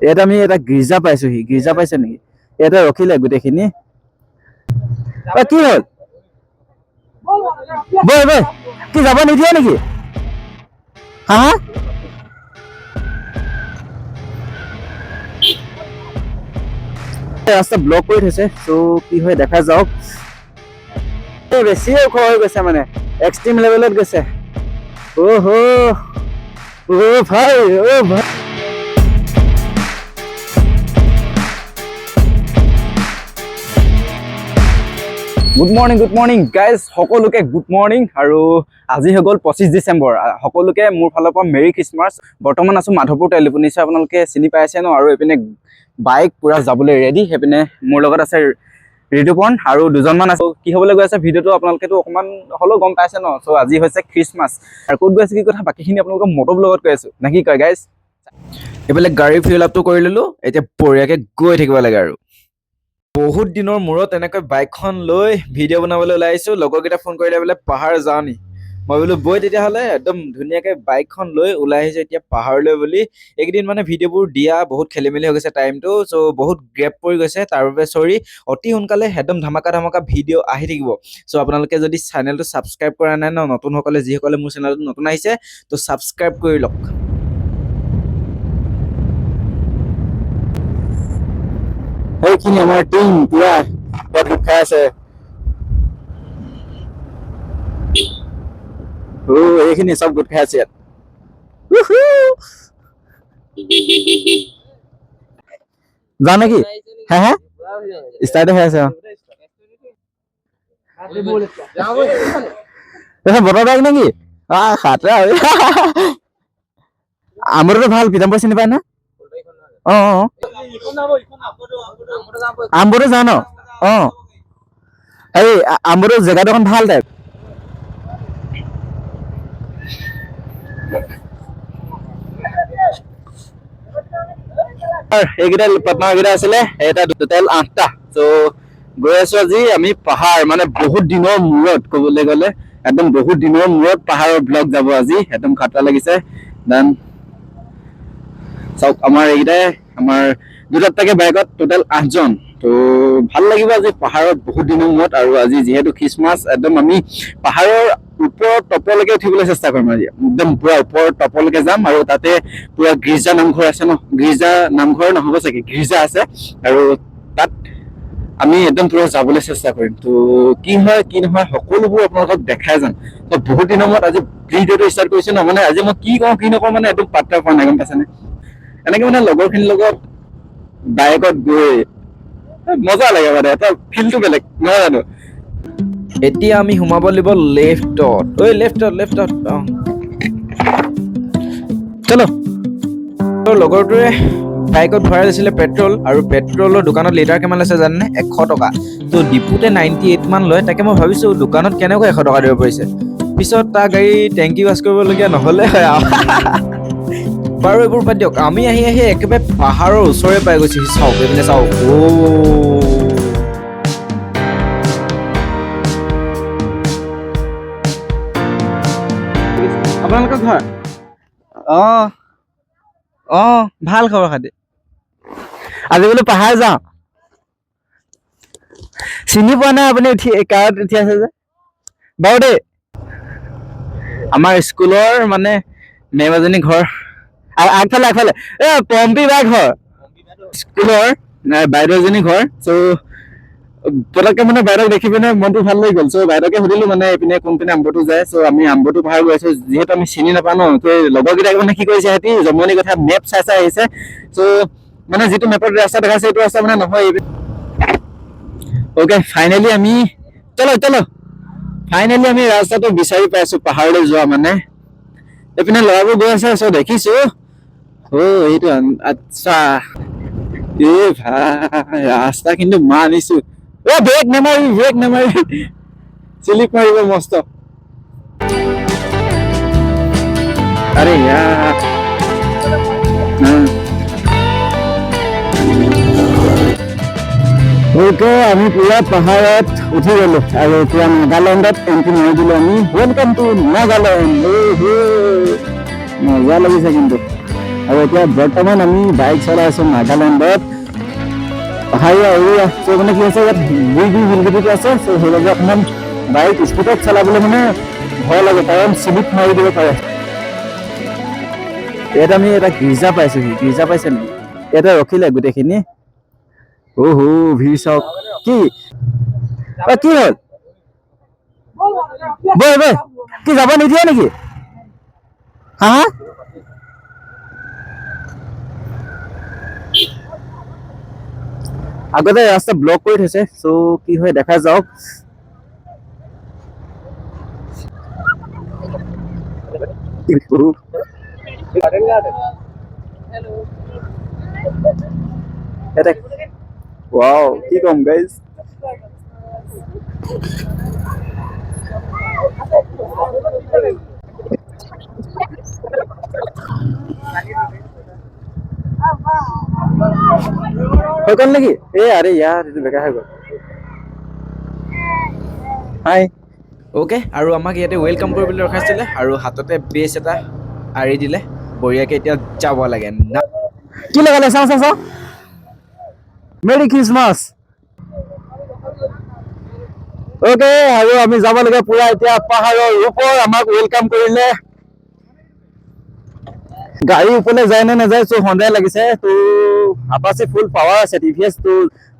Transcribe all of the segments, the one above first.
ইয়াত আমি এটা গীৰ্জা পাইছোহি গীৰ্জা পাইছে নেকি? ইয়াতে ৰখিলে গোটেইখিনি। কি হ'ল? বৈ বৈ কি যাব নিদিয়ে নেকি? হা? ৰাস্তা ব্লক কৰি থৈছে চ' কি হয় দেখা যাওক। বেছিয়ে ওখ হৈ গৈছে মানে এক্সট্ৰিম লেভেলত গৈছে। অ' হ অ' ভাই অ' ভাই। Good morning good morning guys সকলোকে গুড মৰ্ণিং আৰু আজি হৈ গ'ল পঁচিছ ডিচেম্বৰ। সকলোকে মোৰ ফালৰ পৰা মেৰি খ্ৰীষ্টমাছ বৰ্তমান আছোঁ মাধৱপুৰ তেল নিশ্চয় আপোনালোকে চিনি পাইছে ন? আৰু এইপিনে বাইক পূৰা যাবলৈ ৰেডি সেইপিনে মোৰ লগত আছে ঋতুপৰ্ণ আৰু দুজনমান আছে। কি হ'বলৈ গৈ আছে ভিডিঅ'টো আপোনালোকেতো অকণমান হ'লেও গম পাইছে ন? চ' আজি হৈছে খ্ৰীষ্টমাছ আৰু ক'ত গৈ আছে কি কথা? বাকীখিনি আপোনালোকৰ মটৰ লগত কৈ আছোঁ। নে কি কয় গাইজ এইফালে গাড়ী ফিল আপটো কৰি ল'লোঁ। এতিয়া বঢ়িয়াকৈ গৈ থাকিব লাগে আৰু। বহুত দিনৰ মূৰত এনেকৈ বাইকখন লৈ ভিডিঅ' বনাবলৈ ওলাই আহিছোঁ লগৰকেইটা ফোন কৰিলে বোলে, পাহাৰ যাওঁ নি মই বোলো, বৈ তেতিয়াহ'লে একদম ধুনীয়াকৈ বাইকখন লৈ ওলাই আহিছোঁ এতিয়া পাহাৰলৈ বুলি। এইকেইদিন মানে ভিডিঅ'বোৰ দিয়া বহুত খেলি মেলি হৈ গৈছে টাইমটো, চ' বহুত গ্ৰেপ পৰি গৈছে। তাৰ বাবে চৰি, অতি সোনকালে একদম ধামাকা ধামাকা ভিডিঅ' আহি থাকিব। চ' আপোনালোকে যদি চেনেলটো ছাবস্ক্ৰাইব কৰা নাই ন, নতুনসকলে, যিসকলে মোৰ চেনেলটো নতুন আহিছে, ত' ছাবস্ক্ৰাইব কৰি লওক। সেইখিনি আমাৰ টিম পুৰা পেট গোট খাই আছে ও এইখিনি চব গোট খাই আছে ইয়াত উহু। যাওঁ নেকি হে হে ষ্টাৰ্টে হৈ আছে অ এইখন বতৰ বাইক নেকি আহ খাতৰা ঐ। আমৰটো ভাল পিতাম্বৰ চিনি পায় না অঁ অঁ আমবোৰো যাওঁ ন? অঁ। এই আমবোৰো অকণ ভালো টাইপ এইকেইটা পাৰ্টনাৰকেইটা আছিলে, এটা টোটেল আঠটা। ত' গৈ আছো আজি আমি পাহাৰ মানে বহুত দিনৰ মূৰত ক'বলৈ গ'লে, একদম বহুত দিনৰ মূৰত পাহাৰৰ ব্লগ যাব আজি, একদম খাতৰা লাগিছে। দেন চাওক, আমাৰ এইকেইটাই, আমাৰ দুটা দুটাকে বাইকত টোটেল আঠজন। ত' ভালো লাগিব আজি পাহাৰত বহুত দিনৰ মূৰত আৰু আজি যিহেতু খ্ৰীষ্টমাছ একদম আমি পাহাৰৰ ওপৰৰ টপলৈকে উঠিবলৈ চেষ্টা কৰিম আজি। একদম পুৰা ওপৰৰ টপলৈকে যাম আৰু তাতে পুৰা গীৰ্জা নামঘৰ আছে ন? গীৰ্জা নামঘৰ নহ'ব চাগে, গীৰ্জা আছে। আৰু তাত আমি একদম পুৰা যাবলৈ চেষ্টা কৰিম। ত' কি হয়, কি নহয়, সকলোবোৰ আপোনালোকক দেখাই যাম। ত' বহুত দিনৰ মূৰত আজি ভিডিঅ'টো ষ্টাৰ্ট কৰিছো ন? মানে আজি মই কি কওঁ, কি নকওঁ মানে একদম পাত্তা পোৱা নাই, গম পাইছেনে? এনেকে মানে লগৰখিনিৰ লগত বাইকত গৈ মজা লাগে মানে এটা ফিলটো বেলেগ নহয় জানো? এতিয়া আমি সোমাব লাগিব লেফ্টত ঐ লেফ্টত লেফ্টত অ। চলো। তোৰ লগৰটোৱে বাইকত ভৰাই দিছিলে পেট্ৰল আৰু পেট্ৰলৰ দোকানত লিটাৰ কিমান লৈছে জানেনে? এশ টকা। ত' ডিপুতে নাইণ্টি এইট মান লয় তাকে মই ভাবিছোঁ দোকানত কেনেকৈ এশ টকা দিব পাৰিছে? পিছত তাৰ গাড়ী টেংকি ৱাছ কৰিবলগীয়া নহ'লে হয় আৰু। বাৰু এইবোৰ বাদ দিয়ক। আমি আহি আহি একেবাৰে পাহাৰৰ ওচৰে পাই গৈছোহি চাওক এইপিনে চাওক। অ' আপোনালোকৰ ঘৰ? অঁ। অঁ ভাল খবৰ খাতি। আজি বোলো পাহাৰ যাওঁ। চিনি পোৱা নাই আপুনি উঠি কাৰত উঠি আছে যে? বাৰু দেই। আমাৰ স্কুলৰ মানে মেম এজনী ঘৰ। আগফালে আগফালে এ পম্পী বাৰ ঘৰ। স্কুলৰ নাই, বাইদেউ এজনী ঘৰ। চ' পটককে মানে বাইদেউক দেখি পিনে মনটো ভালো লাগি গ'ল। চ' বাইদেউকে সুধিলো মানে এইপিনে কোনপিনে আম্বটো যায়। চ' আমি আম্বটো পাহাৰ গৈ আছো। যিহেতু আমি চিনি নাপাওঁ ন। ত' লগৰকেইটাক মানে কি কৰিছে সিহঁতি? জমনি কথা মেপ চাই চাই আহিছে। চ' মানে যিটো মেপত ৰাস্তা দেখাইছে সেইটো ৰাস্তা মানে নহয়। অ'কে ফাইনেলি আমি চলো চলো। ফাইনেলি আমি ৰাস্তাটো বিচাৰি পাইছো। পাহাৰলৈ যোৱা মানে। এইপিনে ল'ৰাবোৰ গৈ আছে। চ' দেখিছো। অ' এইটো আচ্ছা। এ ভাই ৰাস্তা কিন্তু মানিছো এ ব্ৰেক নামাৰিবি ব্ৰেক নামাৰিবি চিলিপ মাৰিব মস্ত। আৰে ইয়াৰ ওকে, আমি পুৰা পাহাৰত উঠি গলো। আৰু পুৰা নাগালেণ্ডত এণ্ট্ৰি মাৰি দিলো আমি। ৱেলকাম টু নাগালেণ্ড মজা লাগিছে কিন্তু। আৰু এতিয়া বৰ্তমান আমি বাইক চলাই আছোঁ নাগালেণ্ডত। পাহাৰীয়া মানে কি হৈছে ইয়াত গুৰি শিলগুটিটো আছে চ' সেইবাবে অকণমান বাইক স্পীডত চলাবলৈ মানে ভয় লাগে কাৰণ চিলিপ মাৰি দিব পাৰে। ইয়াত আমি এটা গীৰ্জা পাইছোহি। গীৰ্জা পাইছে নেকি ইয়াতে ৰখিলে গোটেইখিনি। অহ ভিৰ চাওক। কি? অ, কি হ'ল? বৈ বৈ কি যাব নিদিয়ে নেকি? হা? আগতে ৰাস্তা ব্লক কৰি থৈছে চ' কি হয় দেখা যাওক। কি ক'ম গাইজ হৈ গ'ল নেকি? এ আৰে ইয়াৰ এইটো বেকাৰ হৈ গ'ল। হাই অ'কে আৰু আমাক ইয়াতে ৱেলকাম কৰিবলৈ ৰখাইছিলে আৰু হাততে বেছ এটা আৰি দিলে। বঢ়িয়াকৈ এতিয়া যাব লাগে। কি লগালে? চাওঁ চাওঁ চাওঁ। মেৰি খ্ৰীষ্টমাছ অ'কে আৰু আমি যাব লাগে পুৰা এতিয়া পাহাৰৰ ওপৰ আমাক ৱেলকাম কৰিলে। গাড়ী ওপৰলৈ যায় নে নাযায় চ' সন্দেহ লাগিছে। তো আপাচি ফুল পাৱাৰ আছে টিভিএছ তো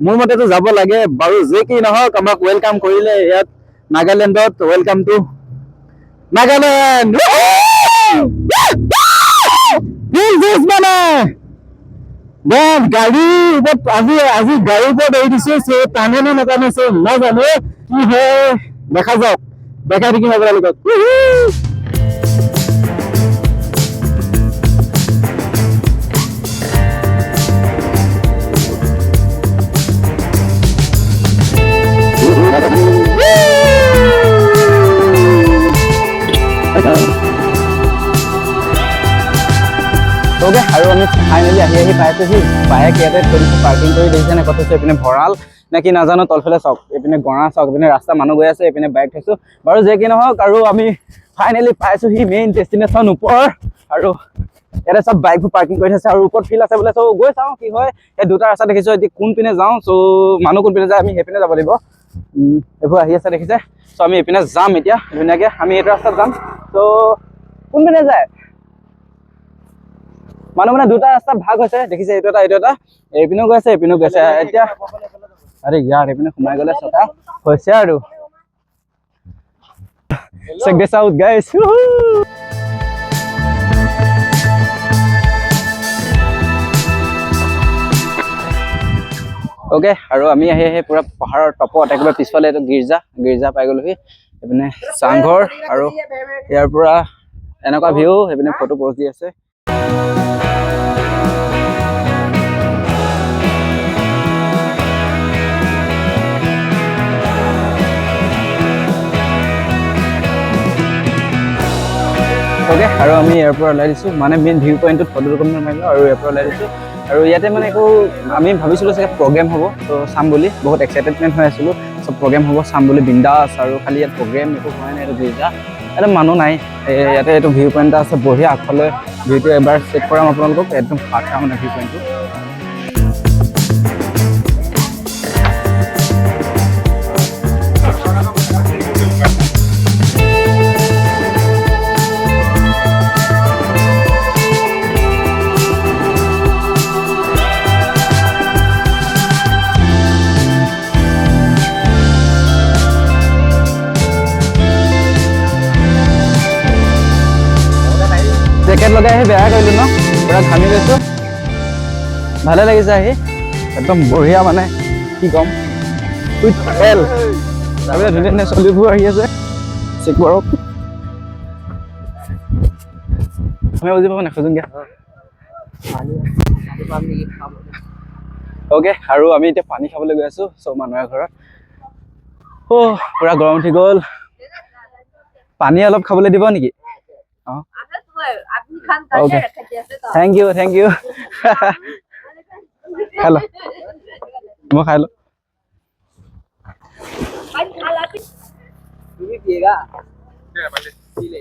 মোৰ মতেতো যাব লাগে। বাৰু যে কি নহওক আমাক ৱেলকাম কৰিলে ইয়াত নাগালেণ্ডত। Welcome to Nagaland! দেখা যাওক। দেখাই থাকিম আপোনালোকক। ওকে আৰু আমি ফাইনেলি আহি আহি পাইছোহি। বাইক ইয়াতে দিছোঁ পাৰ্কিং কৰি দেখিছেনে ক'ত থৈছোঁ এইপিনে ভঁৰাল নে কি নাজানো তলফালে চাওক এইপিনে গঁড়া চাওক এইপিনে ৰাস্তা মানুহ গৈ আছে এইপিনে বাইক থৈছোঁ। বাৰু যে কি নহওক আৰু আমি ফাইনেলি পাইছোহি মেইন ডেষ্টিনেশ্যন ওপৰ। আৰু ইয়াতে চব বাইকবোৰ পাৰ্কিং কৰি থৈছে আৰু ওপৰত ফিল্ড আছে বোলে চ' গৈ চাওঁ কি হয়। এই দুটা ৰাস্তা দেখিছোঁ এতিয়া কোনপিনে যাওঁ চ' মানুহ কোনপিনে যায় আমি সেইপিনে যাব লাগিব। এইবোৰ আহি আছে দেখিছে। চ' আমি এইপিনে যাম এতিয়া ধুনীয়াকৈ। আমি এইটো ৰাস্তাত যাম। চ' কোনপিনে যায়? মানুহ মানে দুটা ৰাস্তাত ভাগ হৈছে দেখিছে এইটো এটা এইটো এটা। এইপিনেও গৈছে এইপিনেও গৈছে এতিয়া আৰে ইয়াৰ এইপিনে সোমাই গ'লে চকা হৈছে আৰু। অ'কে আৰু আমি আহি আহি পূৰা পাহাৰৰ টপত একেবাৰে পিছফালে এইটো গীৰ্জা গীৰ্জা পাই গ'লোহি। এইপিনে চাংঘৰ আৰু ইয়াৰ পৰা এনেকুৱা ভিউ সেইপিনে ফটো পষ্ট দি আছে। অ'কে আৰু আমি ইয়াৰ পৰা ওলাই দিছোঁ। মানে মেইন ভিউ পইণ্টত ফটো দুখনমান মাৰিলোঁ আৰু ইয়াৰ পৰা ওলাই দিছোঁ। আৰু ইয়াতে মানে একো আমি ভাবিছিলোঁ চাগে প্ৰগ্ৰেম হ'ব ত' চাম বুলি। বহুত এক্সাইটেডমেণ্ট হৈ আছিলোঁ। চব প্ৰগ্ৰেম হ'ব চাম বুলি। বিন্দাছ আৰু খালি ইয়াত প্ৰগ্ৰেম একো হোৱা নাই এইটো গীৰ্জা ইয়াতে মানুহ নাই। ইয়াতে এইটো ভিউ পইণ্ট এটা আছে বঢ়িয়া আগফালে। ভিউটো এবাৰ চেক কৰাম আপোনালোকক। একদম ফাটা মানে ভিউ পইণ্টটো লগাই আহি বেয়া কৰিলোঁ ন? পূৰা ঘামি গৈছোঁ। ভালে লাগিছে আহি। একদম বঢ়িয়া মানে। কি ক'ম? ধুনীয়া ধুনীয়া চলিবোৰ আহি আছে। চেক কৰক। বুজি পাব অ'কে আৰু আমি এতিয়া পানী খাবলৈ গৈ আছোঁ চব মানুহে ঘৰত। অ' পূৰা গৰম উঠি গ'ল। পানী অলপ খাবলৈ দিব নেকি? Okay thank you thank you hello હું ખાઈ લો তুমি পিয়েগা হ্যাঁ মানে দিলে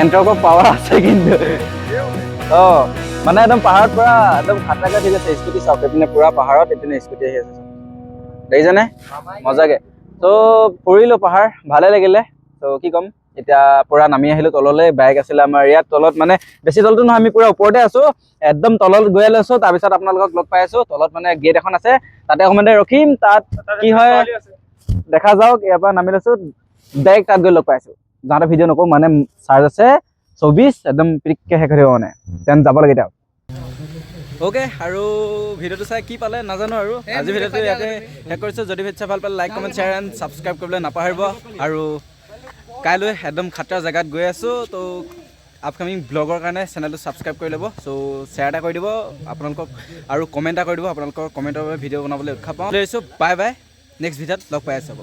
এন্ট্রকো পাওয়ার আছে কিন্তু ও মানে একদম পাহাৰত পুৰা একদম খাটাকে ঠিক আছে স্কুটি চাওক এইপিনে পুৰা পাহাৰত এইপিনে স্কুটি আহি আছে। দেখিছেনে? মজাকে। ত' ফুৰিলোঁ পাহাৰ, ভালে লাগিলে। ত' কি ক'ম, এতিয়া পুৰা নামি আহিলোঁ তললৈ, বাইক আছিলে আমাৰ ইয়াত তলত মানে বেছি তলতো নহয়, আমি পুৰা ওপৰতে আছোঁ, একদম তলত গৈ লৈছোঁ তাৰপিছত আপোনালোকক লগ পাই আছোঁ, তলত মানে গেট এখন আছে, তাতে অকণমান ৰখিম, তাত কি হয়, দেখা যাওক, ইয়াৰ পৰা নামি লৈছোঁ ডাইৰেক্ট তাত গৈ লগ পাইছোঁ যাওঁতে ভিডিঅ' নকৰোঁ মানে চাৰ্জ আছে চৌবিছ একদম পিৰিককৈ শেষ হৈ থাকিব মানে। তেন যাব লাগে এতিয়া। অ'কে আৰু ভিডিঅ'টো চাই কি পালে নাজানো আৰু। আজি ভিডিঅ'টো ইয়াতে শেষ কৰিছোঁ। যদি ভিডিঅ' চাই ভালো পালে like comment share and subscribe কৰিবলৈ নাপাহৰিব। আৰু কাইলৈ একদম খাতৰা জেগাত গৈ আছোঁ ত' আপকামিং ব্লগৰ কাৰণে চেনেলটো ছাবস্ক্ৰাইব কৰি ল'ব। চ' শ্বেয়াৰ এটা কৰি দিব আপোনালোকক আৰু কমেণ্ট এটা কৰি দিব। আপোনালোকৰ কমেণ্টৰ বাবে ভিডিঅ' বনাবলৈ উৎসাহ পাওঁ। লৈছোঁ বাই বাই নেক্সট ভিডিঅ'ত লগ পাই আছোঁ।